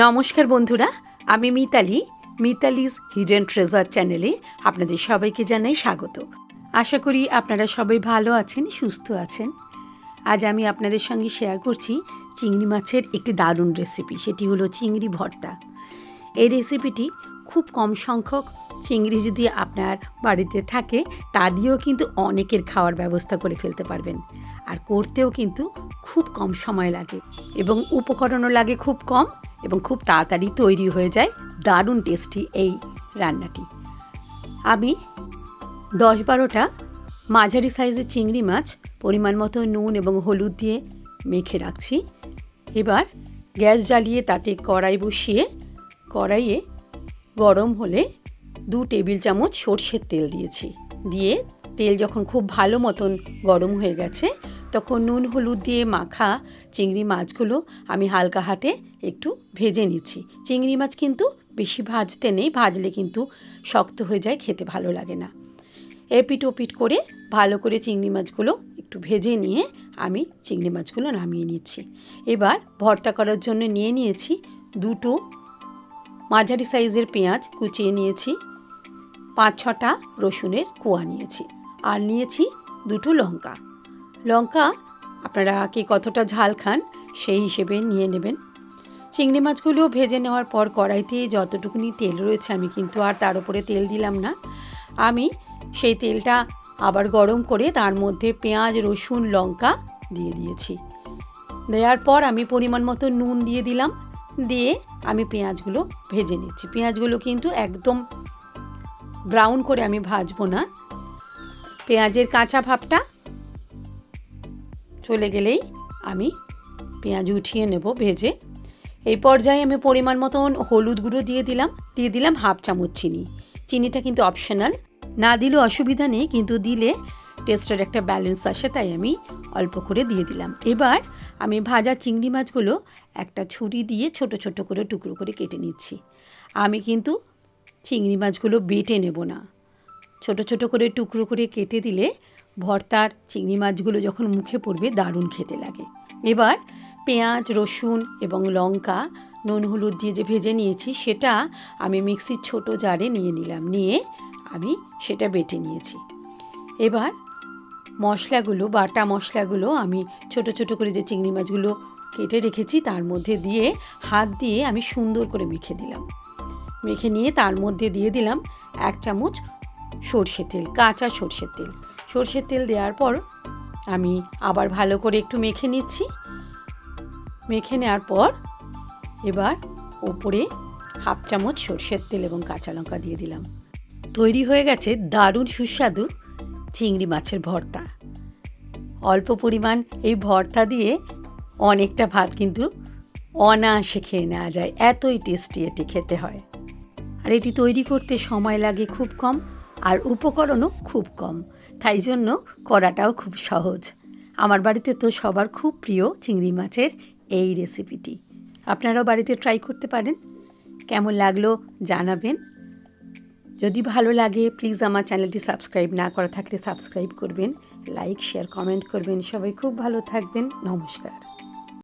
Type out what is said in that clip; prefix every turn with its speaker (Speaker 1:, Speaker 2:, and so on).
Speaker 1: নমস্কার বন্ধুরা, আমি মিতালি, মিতালিজ হিডেন ট্রেজার চ্যানেলে আপনাদের সবাইকে জানাই স্বাগত। আশা করি আপনারা সবাই ভালো আছেন, সুস্থ আছেন। আজ আমি আপনাদের সঙ্গে শেয়ার করছি চিংড়ি মাছের একটি দারুণ রেসিপি সেটি হলো চিংড়ি ভর্তা। এই রেসিপিটি খুব কম সংখ্যক চিংড়ি যদি আপনার বাড়িতে থাকে, তা দিয়েও কিন্তু অনেকের খাওয়ার ব্যবস্থা করে ফেলতে পারবেন। আর করতেও কিন্তু খুব কম সময় লাগে এবং উপকরণও লাগে খুব কম এবং খুব তাড়াতাড়ি তৈরি হয়ে যায় দারুণ টেস্টি এই রান্নাটি। আমি দশ বারোটা মাঝারি সাইজের চিংড়ি মাছ পরিমাণ মতো নুন এবং হলুদ দিয়ে মেখে রাখছি। এবার গ্যাস জ্বালিয়ে তাতে কড়াই বসিয়ে কড়াইয়ে গরম হলে দু টেবিল চামচ সর্ষের তেল দিয়েছি। দিয়ে তেল যখন খুব ভালো মতন গরম হয়ে গেছে তখন নুন, হলুদ দিয়ে মাখা চিংড়ি মাছগুলো আমি হালকা হাতে একটু ভেজে নিচ্ছি। চিংড়ি মাছ কিন্তু বেশি ভাজতে নেই, ভাজলে কিন্তু শক্ত হয়ে যায়, খেতে ভালো লাগে না। এপিট ওপিট করে ভালো করে চিংড়ি মাছগুলো একটু ভেজে নিয়ে আমি চিংড়ি মাছগুলো নামিয়ে নিচ্ছি। এবার ভর্তা করার জন্য নিয়ে নিয়েছি দুটো মাঝারি সাইজের পেঁয়াজ কুচিয়ে নিয়েছি, পাঁচ ছটা রসুনের কোয়া নিয়েছি, আর নিয়েছি দুটো লঙ্কা। লঙ্কা, আপনারা কে কতটা ঝাল খান সেই হিসেবে নিয়ে নেবেন। চিংড়ি মাছগুলো ভেজে নেওয়ার পর কড়াইতে যতটুকুনি তেল রয়েছে, আমি কিন্তু আর তার উপরে তেল দিলাম না। আমি সেই তেলটা আবার গরম করে তার মধ্যে পেঁয়াজ, রসুন, লঙ্কা দিয়ে দিয়েছি। দেওয়ার পর আমি পরিমাণ মতো নুন দিয়ে দিলাম, দিয়ে আমি পেঁয়াজগুলো ভেজে নিচ্ছি। পেঁয়াজগুলো কিন্তু একদম ব্রাউন করে আমি ভাজবো না। পেঁয়াজের কাঁচা ভাবটা চলে গেলেই আমি পেঁয়াজ উঠিয়ে নেব ভেজে। এই পর্যায়ে আমি পরিমাণ মতন হলুদ গুঁড়ো দিয়ে দিলাম। দিয়ে দিলাম হাফ চামচ চিনি। চিনিটা কিন্তু অপশনাল না দিলেও অসুবিধা নেই, কিন্তু দিলে টেস্টের একটা ব্যালেন্স আসে, তাই আমি অল্প করে দিয়ে দিলাম। এবার আমি ভাজা চিংড়ি মাছগুলো একটা ছুরি দিয়ে ছোট ছোট করে টুকরো করে কেটে নিচ্ছি। আমি কিন্তু চিংড়ি মাছগুলো বেটে নেব না। ছোট ছোট করে টুকরো করে কেটে দিলে ভর্তার চিংড়ি মাছগুলো যখন মুখে পড়বে দারুণ খেতে লাগে। এবার পেঁয়াজ, রসুন এবং লঙ্কা, নুন, হলুদ দিয়ে যে ভেজে নিয়েছি সেটা আমি মিক্সির ছোট জারে নিয়ে নিলাম, নিয়ে আমি সেটা বেটে নিয়েছি। এবার মশলাগুলো, বাটা মশলাগুলো আমি ছোট ছোট করে যে চিংড়ি মাছগুলো কেটে রেখেছি তার মধ্যে দিয়ে হাত দিয়ে আমি সুন্দর করে মেখে দিলাম। মেখে নিয়ে তার মধ্যে দিয়ে দিলাম এক চামচ সর্ষের তেল, কাঁচা সর্ষের তেল। সর্ষের তেল দেওয়ার পর আমি আবার ভালো করে একটু মেখে নিচ্ছি। মেখে নেওয়ার পর এবার ওপরে হাফ চামচ সর্ষের তেল এবং কাঁচা লঙ্কা দিয়ে দিলাম। তৈরি হয়ে গেছে দারুণ সুস্বাদু চিংড়ি মাছের ভর্তা। অল্প পরিমাণ এই ভর্তা দিয়ে অনেকটা ভাত কিন্তু অনায়াসে খেয়ে নেওয়া যায়, এতই টেস্টি এটি খেতে হয়। আর এটি তৈরি করতে সময় লাগে খুব কম আর উপকরণও খুব কম। তাই জন্য করাটাও খুব সহজ। আমার বাড়িতে তো সবার খুব প্রিয় চিংড়ি মাছের এই রেসিপিটি। আপনারাও বাড়িতে ট্রাই করতে পারেন। কেমন লাগল জানাবেন। যদি ভালো লাগে প্লিজ আমার চ্যানেলটি সাবস্ক্রাইব না করা থাকলে সাবস্ক্রাইব করবেন লাইক শেয়ার কমেন্ট করবেন। সবাই খুব ভালো থাকবেন। নমস্কার।